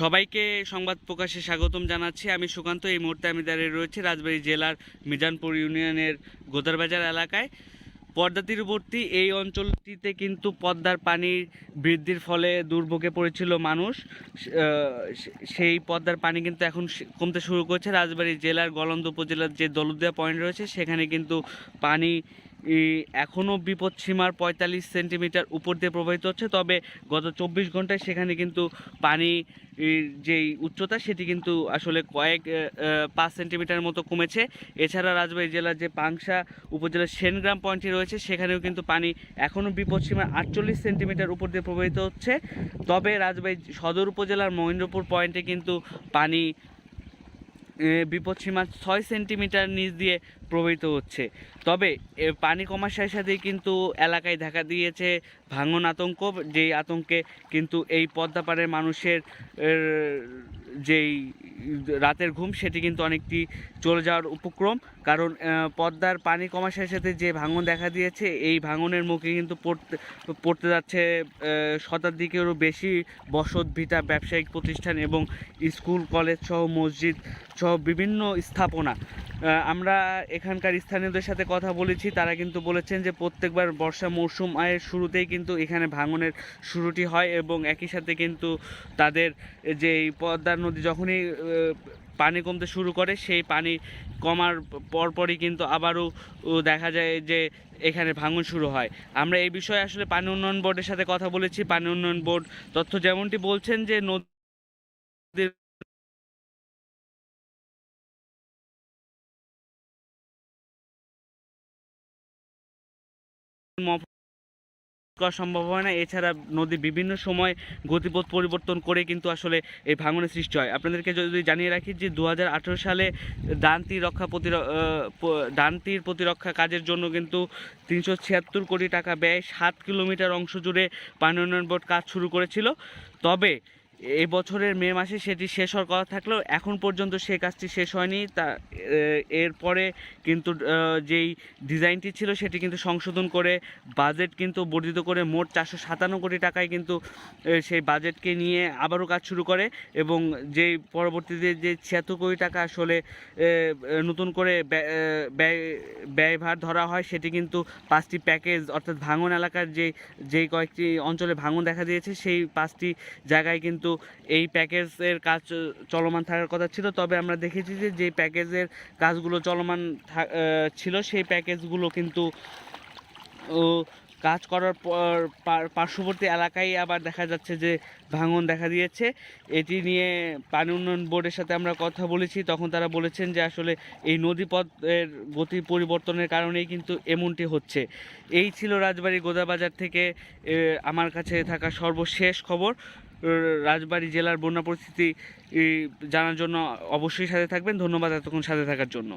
সবাইকে সংবাদ প্রকাশে স্বাগতম জানাচ্ছি। আমি সুকান্ত, এই মুহূর্তে আমি দাঁড়িয়ে রয়েছে রাজবাড়ী জেলার মিজানপুর ইউনিয়নের গোদারবাজার এলাকায়। পদ্মা তীরবর্তী এই অঞ্চলটিতে কিন্তু পদ্মার পানির বৃদ্ধির ফলে দুর্ভোগে পড়েছিল মানুষ। সেই পদ্মার পানি কিন্তু এখন কমতে শুরু করেছে। রাজবাড়ী জেলার গলন্দ উপজেলার যে দলুদিয়া পয়েন্ট রয়েছে, সেখানে কিন্তু পানি এখনও বিপদসীমার পঁয়তাল্লিশ সেন্টিমিটার উপর দিয়ে প্রবাহিত হচ্ছে, তবে গত চব্বিশ ঘন্টায় সেখানে কিন্তু পানি যেই উচ্চতা সেটি কিন্তু আসলে কয়েক পাঁচ সেন্টিমিটার মতো কমেছে। এছাড়া রাজবাড়ী জেলার যে পাংশা উপজেলার সেনগ্রাম পয়েন্টটি রয়েছে, সেখানেও কিন্তু পানি এখনও বিপদসীমার আটচল্লিশ সেন্টিমিটার উপর দিয়ে প্রবাহিত হচ্ছে। তবে রাজবাড়ী সদর উপজেলার মহেন্দ্রপুর পয়েন্টে কিন্তু পানি বিপদসীমা ছয় সেন্টিমিটার নিচ দিয়ে প্রবাহিত হচ্ছে। তবে পানি কমার সাথে সাথেই কিন্তু এলাকায় দেখা দিয়েছে ভাঙন আতঙ্ক, যেই আতঙ্কে কিন্তু এই পদ্মাপাড়ের মানুষের যেই রাতের ঘুম সেটি কিন্তু অনেকটি চলে যাওয়ার উপক্রম। কারণ পদ্মার পানি কমার সাথে সাথে যে ভাঙন দেখা দিয়েছে এই ভাঙনের মুখে কিন্তু পড়তে পড়তে যাচ্ছে আহ, শতাধিকেরও বেশি বসত ভিটা ব্যবসায়িক প্রতিষ্ঠান এবং স্কুল কলেজ সহ মসজিদ সহ বিভিন্ন স্থাপনা। আমরা এখানকার স্থানীয়দের সাথে কথা বলেছি তারা কিন্তু বলেছেন যে প্রত্যেকবার বর্ষা মৌসুম আয়ের শুরুতেই কিন্তু এখানে ভাঙনের শুরুটি হয় এবং একই সাথে কিন্তু তাদের যে এই পদ্মা নদী যখনই পানি কমতে শুরু করে, সেই পানি কমার পরপরই কিন্তু আবারও দেখা যায় যে এখানে ভাঙন শুরু হয়। আমরা এই বিষয়ে আসলে পানি উন্নয়ন বোর্ডের সাথে কথা বলেছি। পানি উন্নয়ন বোর্ড তথ্য যেমনটি বলছেন যে নদীর মফ- করা সম্ভব হয় না। এছাড়া নদী বিভিন্ন সময় গতিপথ পরিবর্তন করে কিন্তু আসলে এই ভাঙনের সৃষ্টি হয়। আপনাদেরকে যদি জানিয়ে রাখি যে দু হাজার আঠেরো সালে ডানতি রক্ষা প্রতির ডানতির প্রতিরক্ষা কাজের জন্য কিন্তু তিনশো ছিয়াত্তর কোটি টাকা ব্যয় সাত কিলোমিটার অংশ জুড়ে পানি উন্নয়ন বোর্ড কাজ শুরু করেছিল। তবে এই বছরের মে মাসে সেটি শেষ হওয়ার কথা থাকলেও এখন পর্যন্ত সেই কাজটি শেষ হয়নি। তা এরপরে কিন্তু যেই ডিজাইনটি ছিল সেটি কিন্তু সংশোধন করে বাজেট কিন্তু বর্ধিত করে মোট চারশো সাতান্ন কোটি টাকায় কিন্তু সেই বাজেটকে নিয়ে আবারও কাজ শুরু করে এবং যেই পরবর্তীতে যে ছিয়াত্তর কোটি টাকা আসলে নতুন করে ব্যয়, ব্যয়ভার ধরা হয় সেটি কিন্তু পাঁচটি প্যাকেজ অর্থাৎ ভাঙন এলাকার যে, যেই কয়েকটি অঞ্চলে ভাঙন দেখা দিয়েছে সেই পাঁচটি জায়গায় কিন্তু এই প্যাকেজের কাজ চলমান থাকার কথা ছিল। তবে আমরা দেখেছি যে যে প্যাকেজের কাজগুলো চলমান ছিল, সেই প্যাকেজগুলো কিন্তু কাজ করার পর পার্শ্ববর্তী এলাকায় আবার দেখা যাচ্ছে যে, ভাঙন দেখা দিয়েছে। এটি নিয়ে পানি উন্নয়ন বোর্ডের সাথে আমরা কথা বলেছি। তখন তারা বলেছেন যে, আসলে এই নদীপথের গতি পরিবর্তনের কারণেই কিন্তু এমনটি হচ্ছে। এই ছিল রাজবাড়ী গোদাবাজার থেকে আমার কাছে থাকা সর্বশেষ খবর। রাজবাড়ী জেলার বন্যা পরিস্থিতি জানার জন্য অবশ্যই সাথে থাকবেন। ধন্যবাদ এতক্ষণ সাথে থাকার জন্য।